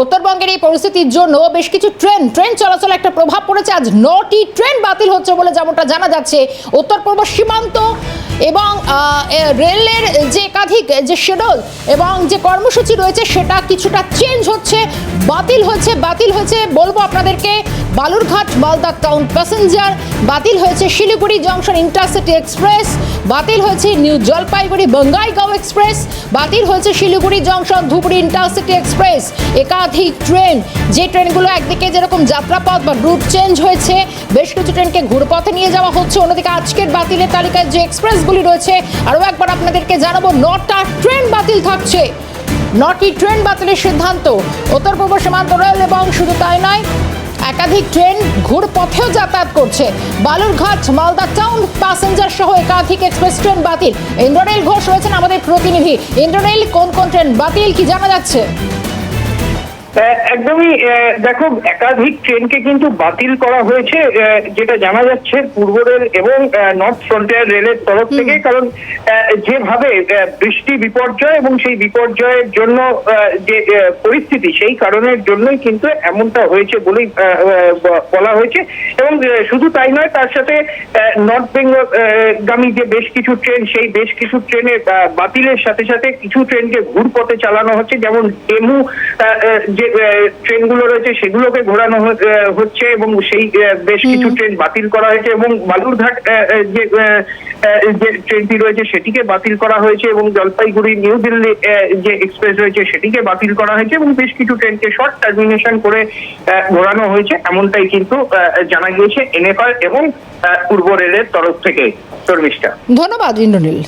উত্তরবঙ্গের এই পরিস্থিতির জন্য বেশ কিছু ট্রেন ট্রেন চলাচলে একটা প্রভাব পড়েছে। আজ নটি ট্রেন বাতিল হচ্ছে বলে যেমনটা জানা যাচ্ছে। উত্তর পূর্ব সীমান্ত এবং রেলের যে একাধিক যে শেডুল এবং যে কর্মসূচি রয়েছে সেটা কিছুটা চেঞ্জ হচ্ছে, বাতিল হয়েছে বাতিল হয়েছে বলব আপনাদেরকে। বালুরঘাট, মালদা টাউন প্যাসেঞ্জার বাতিল হয়েছে শিলিগুড়ি জংশন ইন্টারসিটি এক্সপ্রেস বাতিল হয়েছে নিউ জলপাইগুড়ি বঙ্গাইগাঁও এক্সপ্রেস বাতিল হয়েছে Siliguri junction Dhubri intercity express একাধিক ট্রেন। যে ট্রেনগুলো একদিকে যেরকম যাত্রাপথ বা রুট চেঞ্জ হয়েছে, বেশ কিছু ট্রেনকে ঘুরপথে নিয়ে যাওয়া হচ্ছে। অন্যদিকে আজকের বাতিলের তালিকায় যে এক্সপ্রেসগুলি রয়েছে, আরও একবার আপনাদেরকে জানাব, নটা ট্রেন বাতিল থাকছে। নটি ট্রেন বাতিলের সিদ্ধান্ত। উত্তর পূর্ব সীমান্ত রেল এবং শুধু তাই নয়, একাধিক ট্রেন ঘুরপথেও যাতায়াত করছে। বালুরঘাট, মালদা টাউন প্যাসেঞ্জার সহ একাধিক এক্সপ্রেস ট্রেন বাতিল। ইন্দ্রনীল ঘোষ রয়েছেন আমাদের প্রতিনিধি। ইন্দ্রনীল, কোন কোন ট্রেন বাতিল, কি জানা যাচ্ছে? একদমই দেখো একাধিক ট্রেনকে কিন্তু বাতিল করা হয়েছে যেটা জানা যাচ্ছে পূর্ব রেল এবং নর্থ ফ্রন্টিয়ার রেলের তরফ থেকে কারণ যেভাবে বৃষ্টি বিপর্যয় এবং সেই বিপর্যয়ের জন্য যে পরিস্থিতি সেই কারণের জন্যই কিন্তু এমনটা হয়েছে বলেই বলা হয়েছে। এবং শুধু তাই নয় তার সাথে নর্থ বেঙ্গল গামী যে বেশ কিছু ট্রেন সেই বেশ কিছু ট্রেনের বাতিলের সাথে সাথে কিছু ট্রেনকে ঘুরপথে চালানো হচ্ছে যেমন ডেমু যে ট্রেনগুলো রয়েছে সেগুলোকে ঘোরানো হচ্ছে এবং সেই বেশ কিছু ট্রেন বাতিল করা হয়েছে এবং বালুরঘাট যে যে ট্রেনটি রয়েছে সেটিকে বাতিল করা হয়েছে এবং জলপাইগুড়ি নিউ দিল্লি যে এক্সপ্রেস রয়েছে সেটিকে বাতিল করা হয়েছে এবং বেশ কিছু ট্রেনকে শর্ট টার্মিনেশন করে ঘোরানো হয়েছে এমনটাই কিন্তু জানা গিয়েছে এনএফআর এবং পূর্ব রেলের তরফ থেকে। শর্মিষ্ঠা। ধন্যবাদ ইন্দ্রনীল।